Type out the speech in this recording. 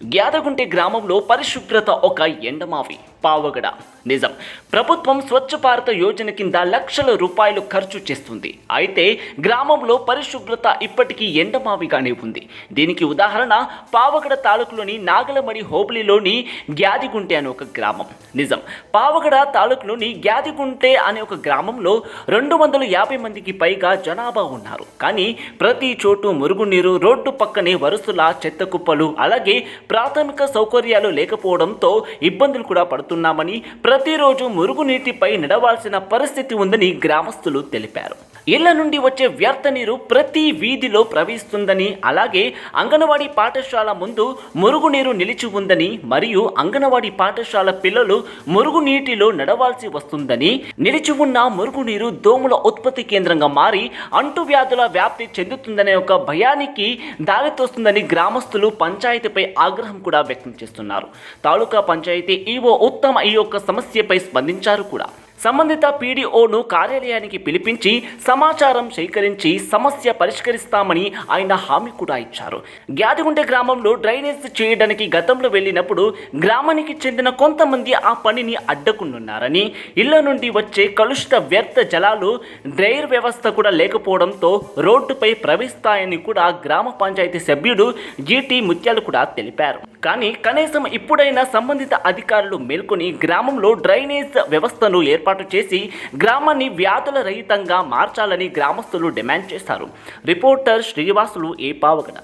గ్యాదగుంటె గ్రామంలో పరిశుభ్రత ఒక ఎండమావి. పావగడ. నిజం. ప్రభుత్వం స్వచ్ఛ భారత యోజన కింద లక్షల రూపాయలు ఖర్చు చేస్తుంది. అయితే గ్రామంలో పరిశుభ్రత ఇప్పటికీ ఎండమావిగానే ఉంది. దీనికి ఉదాహరణ పావగడ తాలూకులోని నాగలమణి హోబలిలోని గ్యాదిగుంటె అనే ఒక గ్రామం. నిజం. పావగడ తాలూకులోని గ్యాదిగుంటె అనే ఒక గ్రామంలో రెండు వందల యాభై మందికి పైగా జనాభా ఉన్నారు. కానీ ప్రతి చోటు మురుగునీరు రోడ్డు పక్కనే వరుసల చెత్త కుప్పలు అలాగే ప్రాథమిక సౌకర్యాలు లేకపోవడంతో ఇబ్బందులు కూడా పడుతున్నామని ప్రతిరోజు మురుగునీటిపై నడవాల్సిన పరిస్థితి ఉందని గ్రామస్తులు తెలిపారు. ఇళ్ళ నుండి వచ్చే వ్యర్థ నీరు ప్రతి వీధిలో ప్రవహిస్తుందని అలాగే అంగన్వాడీ పాఠశాల ముందు మురుగునీరు నిలిచి ఉందని మరియు అంగన్వాడీ పాఠశాల పిల్లలు మురుగునీటిలో నడవాల్సి వస్తుందని నిలిచి ఉన్న మురుగునీరు దోమల ఉత్పత్తి కేంద్రంగా మారి అంటువ్యాధుల వ్యాప్తి చెందుతుందనే ఒక భయానికి దారితోస్తుందని గ్రామస్తులు పంచాయతీపై ఆగ్రహం కూడా వ్యక్తం చేస్తున్నారు. తాలూకా పంచాయతీ ఈవో మొత్తం ఈ యొక్క సమస్యపై స్పందించారు కూడా. సంబంధిత పీడీఓను కార్యాలయానికి పిలిపించి సమాచారం సేకరించి సమస్య పరిష్కరిస్తామని ఆయన హామీ కూడా ఇచ్చారు. గ్యాదిగుంటె గ్రామంలో డ్రైనేజ్ చేయడానికి గతంలో వెళ్ళినప్పుడు గ్రామానికి చెందిన కొంతమంది ఆ పనిని అడ్డకుంటున్నారని ఇళ్ళ నుండి వచ్చే కలుషిత వ్యర్థ జలాలు డ్రైర్ వ్యవస్థ కూడా లేకపోవడంతో రోడ్డుపై ప్రవహిస్తాయని కూడా గ్రామ పంచాయతీ సభ్యుడు జీటీ ముత్యాలు కూడా తెలిపారు. కానీ కనీసం ఇప్పుడైనా సంబంధిత అధికారులు మేల్కొని గ్రామంలో డ్రైనేజ్ వ్యవస్థను ఏర్పాటు చేసి గ్రామాన్ని వ్యాధుల రహితంగా మార్చాలని గ్రామస్తులు డిమాండ్ చేశారు. రిపోర్టర్ శ్రీనివాసులు ఏ పావగడ